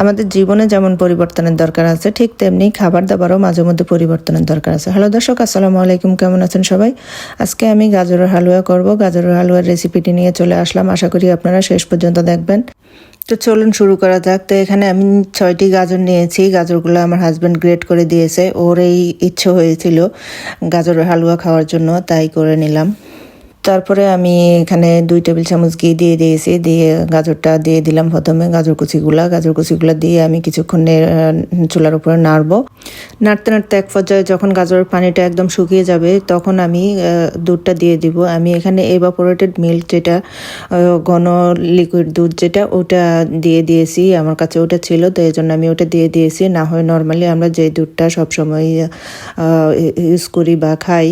আমাদের জীবনে যেমন পরিবর্তনের দরকার আছে, ঠিক তেমনি খাবার দাবারও মাঝে মধ্যে পরিবর্তনের দরকার আছে। হ্যালো দর্শক, আসসালামু আলাইকুম, কেমন আছেন সবাই? আজকে আমি গাজরের হালুয়া করব। গাজরের হালুয়ার রেসিপিটি নিয়ে চলে আসলাম। আশা করি আপনারা শেষ পর্যন্ত দেখবেন। তো চলুন শুরু করা যাক। তো এখানে আমি ছয়টি গাজর নিয়েছি। গাজরগুলো আমার হাজব্যান্ড গ্রেট করে দিয়েছে। ওর এই ইচ্ছে হয়েছিল গাজরের হালুয়া খাওয়ার জন্য, তাই করে নিলাম। তারপরে আমি এখানে দুই টেবিল চামচ ঘি দিয়ে দিয়েছি, দিয়ে গাজরটা দিয়ে দিলাম প্রথমে গাজর কুচিগুলা। গাজর কুচিগুলা দিয়ে আমি কিছুক্ষণ চুলার উপরে নাড়বো। নাড়তে নাড়তে এক পর্যায়ে যখন গাজরের পানিটা একদম শুকিয়ে যাবে, তখন আমি দুধটা দিয়ে দিব। আমি এখানে এভাপোরেটেড মিল্ক যেটা ঘন লিকুইড দুধ যেটা, ওটা দিয়ে দিয়েছি। আমার কাছে ওটা ছিল, তো এই জন্য আমি ওটা দিয়ে দিয়েছি। না হয় নর্মালি আমরা যে দুধটা সবসময় ইউজ করি বা খাই,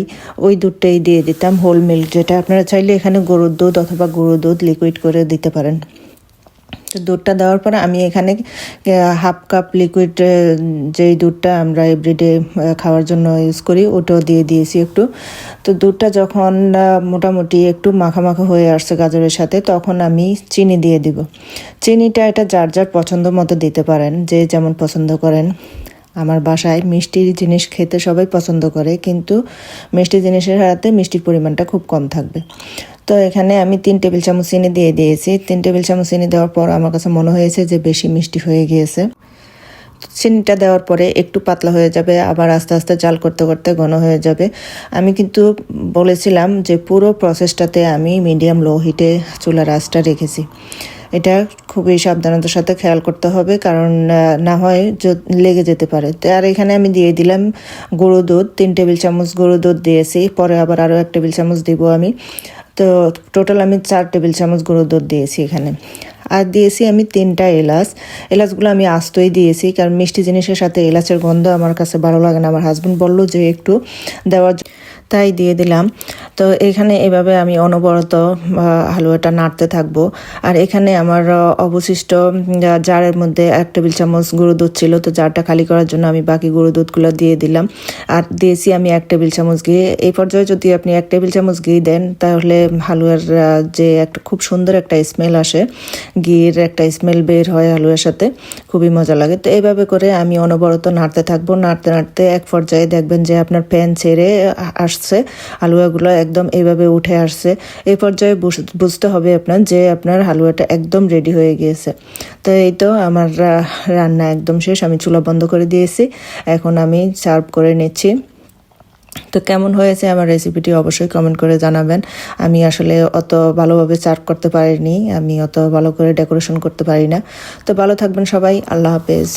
ওই দুধটাই দিয়ে দিতাম হোল মিল্ক যেটা আপনারা চাইলে এখানে গরুর দুধ অথবা গরুর দুধ লিকুইড করে দিতে পারেন। তো দুধটা দেওয়ার পরে আমি এখানে হাফ কাপ লিকুইড যেই দুধটা আমরা এভরিডে খাওয়ার জন্য ইউজ করি, ওটাও দিয়ে দিয়েছি একটু। তো দুধটা যখন মোটামুটি একটু মাখা মাখা হয়ে আসছে গাজরের সাথে, তখন আমি চিনি দিয়ে দিব। চিনিটা এটা যার যার পছন্দ মতো দিতে পারেন, যে যেমন পছন্দ করেন। আমার বাসায় মিষ্টির জিনিস খেতে সবাই পছন্দ করে, কিন্তু মিষ্টি জিনিসের হাতে মিষ্টির পরিমাণটা খুব কম থাকবে। তো এখানে আমি তিন টেবিল চামচ চিনি দিয়ে দিয়েছি। তিন টেবিল চামচ চিনি দেওয়ার পর আমার কাছে মনে হয়েছে যে বেশি মিষ্টি হয়ে গিয়েছে। চিনিটা দেওয়ার পরে একটু পাতলা হয়ে যাবে, আবার আস্তে আস্তে জাল করতে করতে ঘন হয়ে যাবে। আমি কিন্তু বলেছিলাম যে পুরো প্রসেসটাতে আমি মিডিয়াম লো হিটে চুলার আঁচটা রেখেছি। এটা খুবই সাবধানতার সাথে খেয়াল করতে হবে, কারণ না হয় লেগে যেতে পারে। আর এখানে আমি দিয়ে দিলাম গরু দুধ, তিন টেবিল চামচ গরু দুধ দিয়েছি, পরে আবার আরও এক টেবিল চামচ দিব আমি। তো টোটাল আমি চার টেবিল চামচ গরুর দুধ দিয়েছি এখানে। আর দিয়েছি আমি তিনটা এলাচ। এলাচগুলো আমি আস্তই দিয়েছি, কারণ মিষ্টি জিনিসের সাথে এলাচের গন্ধ আমার কাছে ভালো লাগে না। আমার হাজব্যান্ড বলল যে একটু দেওয়ার তাই দিয়ে দিলাম। তো এখানে এভাবে আমি অনবরত হালুয়াটা নাড়তে থাকব। আর এখানে আমার অবশিষ্ট জারের মধ্যে এক টেবিল চামচ গুঁড়ো দুধ ছিল। তো জারটা খালি করার জন্য আমি বাকি গুঁড়ো দুধগুলো দিয়ে দিলাম। আর দিয়েছি আমি এক টেবিল চামচ ঘি। এই পর্যায়ে যদি আপনি এক টেবিল চামচ ঘি দেন, তাহলে হালুয়ার যে একটা খুব সুন্দর একটা স্মেল আসে ঘির একটা স্মেল বের হয় হালুয়ার সাথে। খুবই মজা লাগে। তো এইভাবে করে আমি অনবরত নাড়তে থাকব। নাড়তে নাড়তে এক পর্যায়ে দেখবেন যে আপনার প্যান ছেড়ে আ- আসছে, হালুয়াগুলো একদম এইভাবে উঠে আসছে। এই পর্যায়ে বুঝতে হবে আপনার যে আপনার হালুয়াটা একদম রেডি হয়ে গিয়েছে। তো এই তো আমার রান্না একদম শেষ, আমি চুলা বন্ধ করে দিয়েছি। এখন আমি সার্ভ করে নিচ্ছি। তো কেমন হয়েছে আমার রেসিপিটি অবশ্যই কমেন্ট করে জানাবেন। আমি আসলে অত ভালোভাবে সার্ভ করতে পারিনি, আমি অত ভালো করে ডেকোরেশন করতে পারি না। তো ভালো থাকবেন সবাই, আল্লাহ হাফেজ।